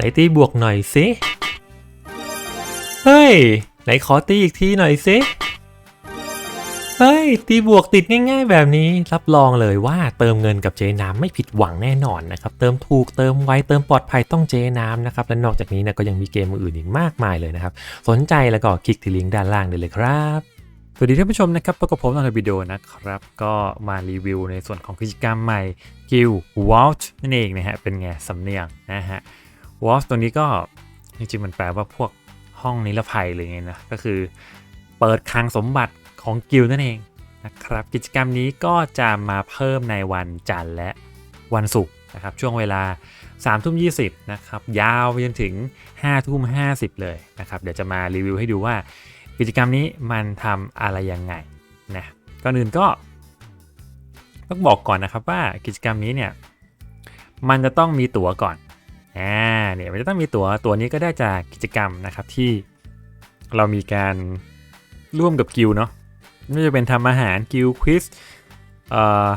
ไหนตีบวกหน่อยสิ เฮ้ย ไหนขอตีอีกทีหน่อยสิเฮ้ย ตีบวกติดง่าย ๆ แบบนี้ รับรองเลยว่าเติมเงินกับเจน้ำไม่ผิดหวังแน่นอนนะครับ เติมถูกเติมไวเติมปลอดภัยต้องเจน้ำนะครับ และนอกจากนี้นะก็ยังมีเกมอื่นอีกมากมายเลยนะครับ สนใจแล้วก็คลิกที่ลิงก์ด้านล่างได้เลยครับสวัสดีท่านผู้ชมนะครับพบกับผมในวิดีโอนะครับ ก็มารีวิวในส่วนของกิจกรรมใหม่กิลวอลต์นั่นเองนะฮะเป็นไงสำเนียงนะฮะ วอลต์ตัวนี้ก็จริงๆมันแปลว่าพวกห้องนิรภัยเลยไงนะ ก็คือเปิดคลังสมบัติของกิลนั่นเองนะครับ กิจกรรมนี้ก็จะมาเพิ่มในวันจันทร์และวันศุกร์นะครับ ช่วงเวลา3ทุ่ม20นะครับ ยาวไปจนถึง5ทุ่ม50เลยนะครับ เดี๋ยวจะมารีวิวให้ดูว่า กิจกรรมนี้มันทำอะไรยังไงนะก่อนอื่นก็ต้องบอกก่อนนะครับว่ากิจกรรมนี้เนี่ยมันจะต้องมีตั๋วก่อน อ่าเนี่ยมันจะต้องมีตั๋วตัวนี้ก็ได้จากกิจกรรมนะครับที่เรามีการร่วมกับกิลเนาะไม่ว่าจะเป็นทำอาหารกิลควิสเอ่อ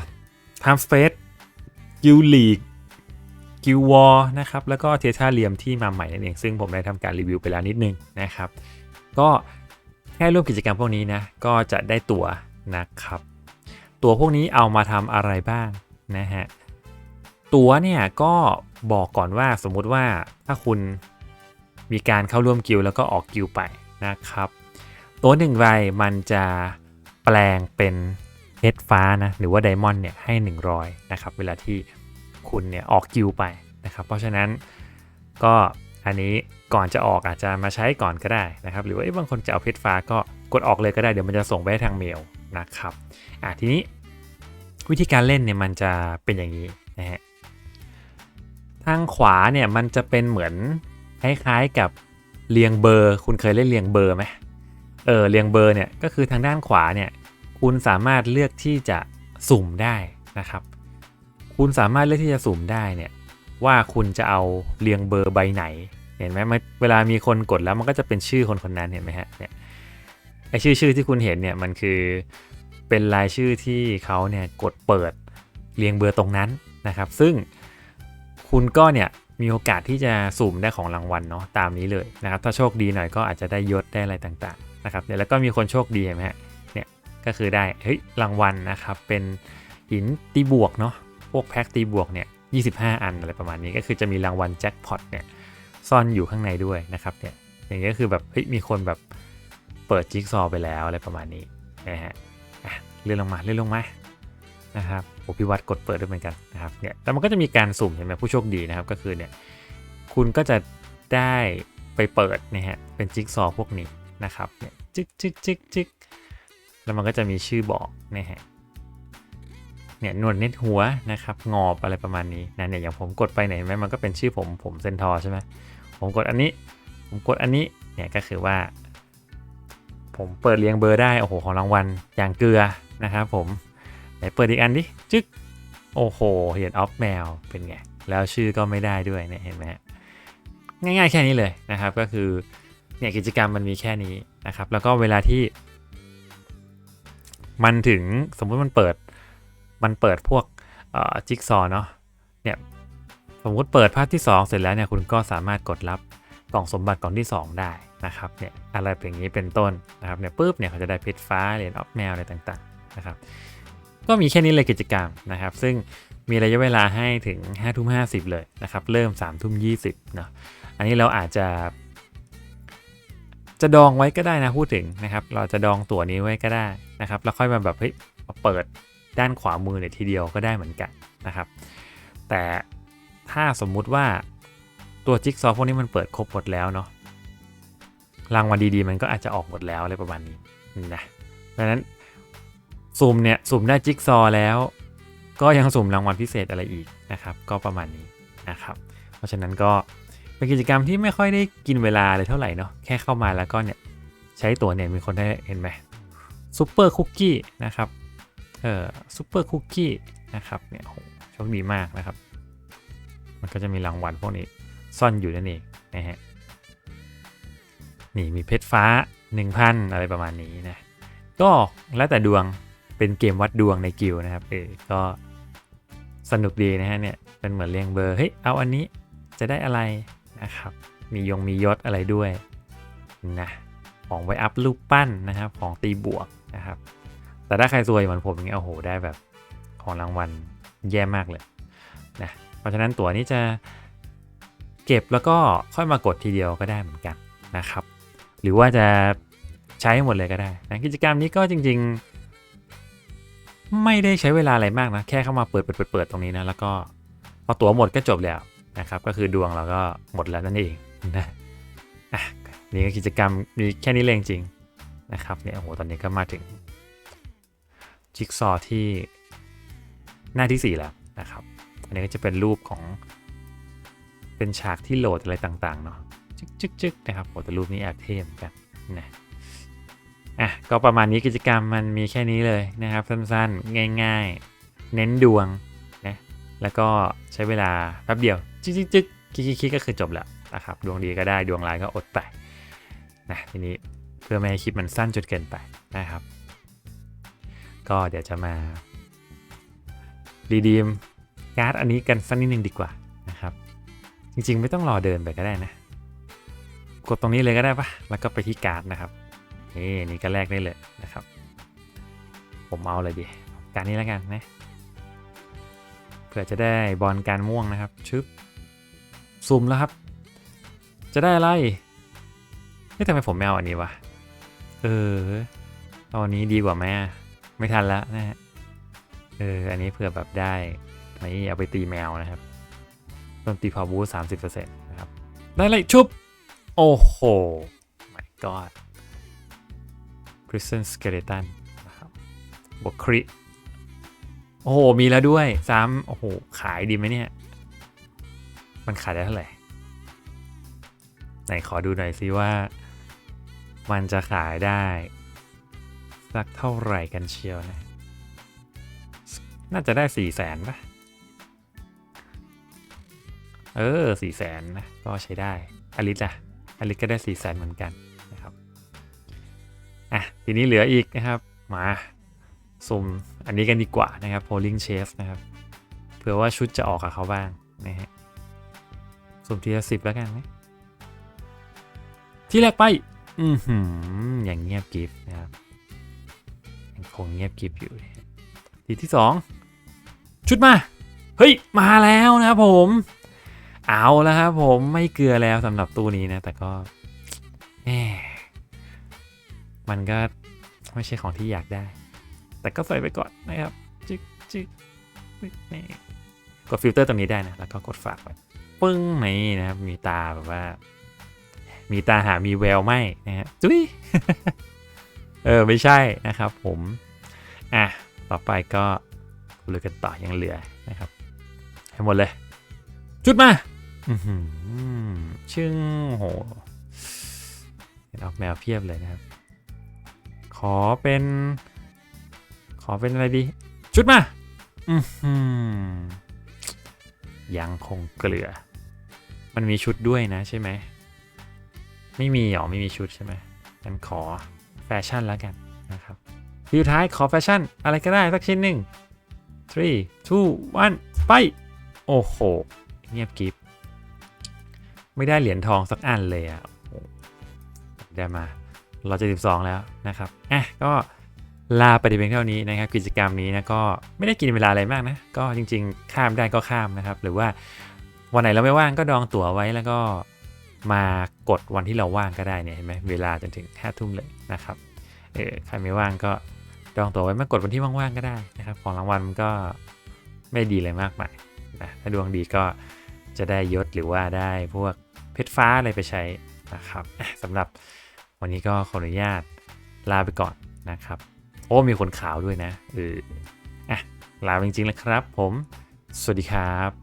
ทำสเปซกิลลีกกิลวอลนะครับ แล้วก็เทท่าเรียมที่มาใหม่นั่นเอง ซึ่งผมได้ทำการรีวิวไปแล้วนิดนึงนะครับ ก็แค่ร่วมกิจกรรมพวกนี้นะ ก็จะได้ตั๋วนะครับ ตั๋วพวกนี้เอามาทำอะไรบ้างนะฮะ ตั๋วเนี่ยก็บอกก่อนว่าสมมุติว่าถ้าคุณมีการเข้าร่วมกิลด์แล้วก็ออกกิลไปนะครับ ตัวหนึ่งใบมันจะแปลงเป็นเพชรฟ้านะหรือว่าไดมอนด์เนี่ยให้ 100นะครับเวลาที่คุณเนี่ยออกกิลไปนะครับเพราะฉะนั้นก็อันนี้ก่อนจะออกอาจจะมาใช้ก่อนก็ได้นะครับหรือว่าบางคนจะเอาเพชรฟ้าก็กดออกเลยก็ได้เดี๋ยวมันจะส่งไปทางเมลนะครับอะทีนี้วิธีการเล่นเนี่ยมันจะเป็นอย่างนี้นะฮะ ทางขวาเนี่ยมันจะเป็นเหมือนคล้ายๆกับเรียงเบอร์ คุณเคยเล่นเรียงเบอร์ไหมเออเรียงเบอร์เนี่ยก็คือทางด้านขวาเนี่ยคุณสามารถเลือกที่จะสุ่มได้นะครับ คุณสามารถเลือกที่จะสุ่มได้เนี่ยว่าคุณจะเอาเรียงเบอร์ใบไหนเห็นไหมมันเวลามีคนกดแล้วมันก็จะเป็นชื่อคนคนนั้นเห็นไหมฮะเนี่ยไอชื่อชื่อที่คุณเห็นเนี่ยมันคือเป็นรายชื่อที่เขาเนี่ยกดเปิดเรียงเบอร์ตรงนั้นนะครับ ซึ่ง คุณก็เนี่ยมีโอกาสที่จะสุ่มได้ของรางวัลเนาะตามนี้เลยนะครับ ถ้าโชคดีหน่อยก็อาจจะได้ยศได้อะไรต่างๆนะครับเนี่ยแล้วก็มีคนโชคดีเห็นไหมฮะเนี่ยก็คือได้เฮ้ยรางวัลนะครับเป็นหินตีบวกเนาะพวกแพ็คตีบวกเนี่ย25 อันอะไรประมาณนี้ก็คือจะมีรางวัลแจ็คพอตเนี่ยซ่อนอยู่ข้างในด้วยนะครับเนี่ยอย่างนี้ก็คือแบบเฮ้ยมีคนแบบเปิดจิ๊กซอว์ไปแล้วอะไรประมาณนี้นะฮะเลื่อนลงมาเลื่อนลงมา นะครับโอพิวัตรกดเปิดด้วยเหมือนกันนะครับเนี่ยแล้วมันก็จะมีการสุ่มเห็นไหมผู้โชคดีนะครับก็คือเนี่ยคุณก็จะได้ไปเปิดนะฮะเป็นจิ๊กซอว์พวกนี้นะครับเนี่ยจิ๊กจิ๊กจิ๊กจิ๊กแล้วมันก็จะมีชื่อบอกนะฮะเนี่ยนวดเน็ตหัวนะครับงอบอะไรประมาณนี้นะเนี่ยอย่างผมกดไปไหนไหมมันก็เป็นชื่อผมผมเซนทอร์ใช่ไหมผมกดอันนี้ ผมกดอันนี้เนี่ยก็คือว่า ผมเปิดเรียงเบอร์ได้โอ้โหของรางวัลอย่างเกลือนะครับผม นเปิดอีกอันดิ จึ๊ก โอ้โห เห็นออฟแมวเป็นไง แล้วชื่อก็ไม่ได้ด้วยเนี่ยเห็นไหมง่ายๆแค่นี้เลยนะครับ ก็คือเนี่ยกิจกรรมมันมีแค่นี้นะครับ แล้วก็เวลาที่ มันถึงสมมุติมันเปิด มันเปิดพวกจิ๊กซอเนาะ เนี่ยสมมติเปิดภาพที่ 2 เสร็จแล้วเนี่ยคุณก็สามารถกดรับกล่องสมบัติกล่องที่ 2 ได้นะครับเนี่ยอะไรอย่างนี้เป็นต้นนะครับเนี่ยปุ๊บเนี่ยเขาจะได้เพชรฟ้าเหรียญออฟแมวอะไรต่างๆนะครับ ก็มีแค่นี้เลยกิจกรรมนะครับ ซึ่งมีระยะเวลาให้ถึง5ทุ่ม50 เลยนะครับ เริ่ม3ทุ่ม20เนาะอันนี้เราอาจจะจะดองไว้ก็ได้นะพูดถึงนะครับ เราจะดองตั๋วนี้ไว้ก็ได้นะครับ แล้วค่อยมาแบบเฮ้ยมาเปิดด้านขวามือเนี่ยทีเดียวก็ได้เหมือนกันนะครับ แต่ถ้าสมมุติว่าตัวจิ๊กซอพวกนี้มันเปิดครบหมดแล้วเนาะรางวัลดีๆ มันก็อาจจะออกหมดแล้วอะไรประมาณนี้นะดังนั้น สุ่มเนี่ยสุ่มได้จิ๊กซอแล้ว ก็ยังสุ่มรางวัลพิเศษอะไรอีกนะครับ ก็ประมาณนี้นะครับ เพราะฉะนั้นก็เป็นกิจกรรมที่ไม่ค่อยได้กินเวลาเลยเท่าไหร่เนาะแค่เข้ามาแล้วก็เนี่ยใช้ตัวเนี่ยมีคนได้เห็นไหมซูเปอร์คุกกี้นะครับเอ่อซูเปอร์คุกกี้นะครับเนี่ยโหโชคดีมากนะครับ มันก็จะมีรางวัลพวกนี้ซ่อนอยู่นั่นเองนะฮะนี่มีเพชรฟ้า 1,000 อะไรประมาณนี้นะ ก็แล้วแต่ดวง เป็นเกมวัดดวงในกิลนะครับเออก็สนุกดีนะฮะเนี่ยเป็นเหมือนเรียงเบอร์เฮ้ยเอาอันนี้จะได้อะไรนะครับ มียงมียศอะไรด้วยนะของไว้อัพรูปปั้นนะครับ ของตีบวกนะครับ แต่ถ้าใครซวยเหมือนผมอย่างเงี้ยโอ้โหได้แบบของรางวัลแย่มากเลยนะเพราะฉะนั้นตั๋วนี้จะเก็บแล้วก็ค่อยมากดทีเดียวก็ได้เหมือนกันนะครับ หรือว่าจะใช้หมดเลยก็ได้นะกิจกรรมนี้ก็จริง ๆ ไม่ได้ใช้เวลาอะไรมากนะ แค่เข้ามาเปิดเปิดเปิดเปิดตรงนี้นะ แล้วก็พอตั๋วหมดก็จบแล้วนะครับ ก็คือดวงเราก็หมดแล้วนั่นเองนะอะนี่ก็กิจกรรมมีแค่นี้เลยจริงนะครับเนี่ยโอ้โหตอนนี้ก็มาถึงจิ๊กซอว์ที่หน้าที่ 4 แล้วนะครับ อันนี้ก็จะเป็นรูปของ เป็นฉากที่โหลดอะไรต่าง ๆ เนาะจึ๊กจึ๊กนะครับโอ้แต่รูปนี้แอบเท่เหมือนกันนะ อะก็ประมาณนี้กิจกรรมมันมีแค่นี้เลยนะครับสั้นๆ ง่ายๆ เน้นดวงนะแล้วก็ใช้เวลาแป๊บเดียวจึ๊กจึ๊กจึ๊กคลิกคลิกก็คือจบแล้วนะครับดวงดีก็ได้ดวงร้ายก็อดไปนะทีนี้เพื่อไม่ให้คลิปมันสั้นจนเกินไปนะครับ ก็เดี๋ยวจะมารีดีมการ์ดอันนี้กันสักนิดนึงดีกว่านะครับ จริงๆ ไม่ต้องรอเดินไปก็ได้นะ กดตรงนี้เลยก็ได้ปะแล้วก็ไปที่การ์ดนะครับ นี่นี่ก็แลกได้เลยนะครับ ผมเอาเลยดีการนี้แล้วกันนะเผื่อจะได้บอลการม่วงนะครับชึบซุ่มแล้วครับ จะได้อะไรเฮ้ยทำไมผมไม่เอาอันนี้วะเออเอนนี้ดีกว่าไหมไม่ทันแล้วนะฮะเอออันนี้เผื่อแบบได้ไม่เอาไปตีแมวนะครับโดนตีพาวบูสามสิบเปอร์เซ็นต์นะครับ ได้เลยชุบ โอ้โห my god prison skeleton นะครับบวกคริโอ้โห มีแล้วด้วยซ้ำโอ้โห ขายดีไหมเนี่ย มันขายได้เท่าไหร่ ไหนขอดูหน่อยซิว่า มันจะขายได้ สักเท่าไหร่กันเชียวนะ น่าจะได้สี่แสนปะเออสี่แสนนะ ก็ใช้ได้อลิสอะอลิสก็ได้สี่แสนเหมือนกันนะครับ อะทีนี้เหลืออีกนะครับ มาสุ่มอันนี้กันดีกว่านะครับ polling chase นะครับ เผื่อว่าชุดจะออกกับเขาบ้างนะฮะสุ่มทีละสิบแล้วกันนะที่แรกไป อือหืออย่างเงียบกิฟนะครับยังคงเงียบกริบอยู่ทีที่สองชุดมา เฮ้ย มาแล้วนะครับผม เอาแล้วครับผมไม่เกลือแล้วสำหรับตู้นี้นะ แต่ก็แหม มันก็ไม่ใช่ของที่อยากได้ แต่ก็ใส่ไปก่อนนะครับจึ๊กจึ๊กนี่กดฟิลเตอร์ตรงนี้ได้นะ แล้วก็กดฝากไว้ปึ้งนี่นะครับ มีตาแบบว่า มีตาหามีแววไหมนะฮะจุ้ยเออ ไม่ใช่นะครับผม อะ ต่อไปก็ลุยกันต่อยังเหลือนะครับ ให้หมดเลย จุดมาอือหือชึ่งโหเห็นออกแมวเพียบเลยนะครับ อเป็น ขอเป็นอะไรดี ชุดมา อืยังคงเกลือ มันมีชุดด้วยนะใช่ไหม ไม่มีหรอ ไม่มีชุดใช่ไหมงั้นขอแฟชั่นแล้วกันนะครับทีสุดท้ายขอแฟชั่นอะไรก็ได้สักชิ้นหนึ่ง three two one ไป โอ้โห เงียบกริบไม่ได้เหรียญทองสักอันเลยอะได้มา เราจะ12 แล้วนะครับอะก็ลาไปเพียงเท่านี้นะครับกิจกรรมนี้นะก็ไม่ได้กินเวลาอะไรมากนะก็จริง ๆ ข้ามได้ก็ข้ามนะครับ หรือว่าวันไหนเราไม่ว่างก็ดองตั๋วไว้แล้วก็มากดวันที่เราว่างก็ได้เนี่ยเห็นไหมเวลาจนถึงห้าทุ่มเลยนะครับเออใครไม่ว่างก็ดองตั๋วไว้มากดวันที่ว่างๆก็ได้นะครับ ของรางวัลมันก็ไม่ดีเลยมากมายนะถ้าดวงดีก็จะได้ยศหรือว่าได้พวกเพชรฟ้าอะไรไปใช้นะครับสำหรับ วันนี้ก็ขออนุญาตลาไปก่อนนะครับ โอ้มีคนขาวด้วยนะเอออะลาจริงๆแล้วครับ ผม สวัสดีครับ